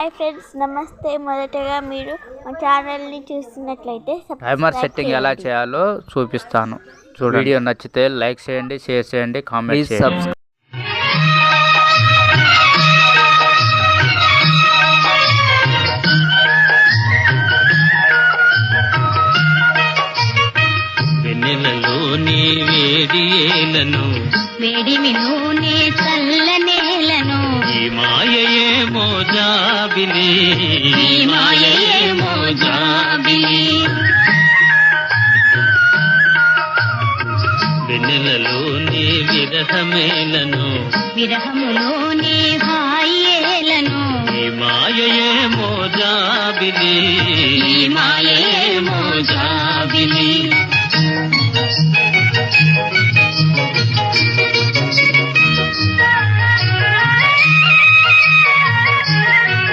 Hi friends నమస్తే. మొదటగా మీరు మా ఛానల్ని చూస్తున్నట్లయితే టైమర్ సెట్టింగ్ ఎలా. చేయాలో చూపిస్తాను. చూడండి. వీడియో నచ్చితే లైక్ చేయండి షేర్ చేయండి కామెంట్ చేయండి. వెన్నెలలోని వేడి ఏలను వేడిమి నూనె మాయయే మోజాబిలి. ఈ మాయయే మోజాబిలి వెన్నెలలోని విరహమేలను. విరహములోని హాయేలను. మాయయే మోజాబిలి. మాయయే మోజాబిలి.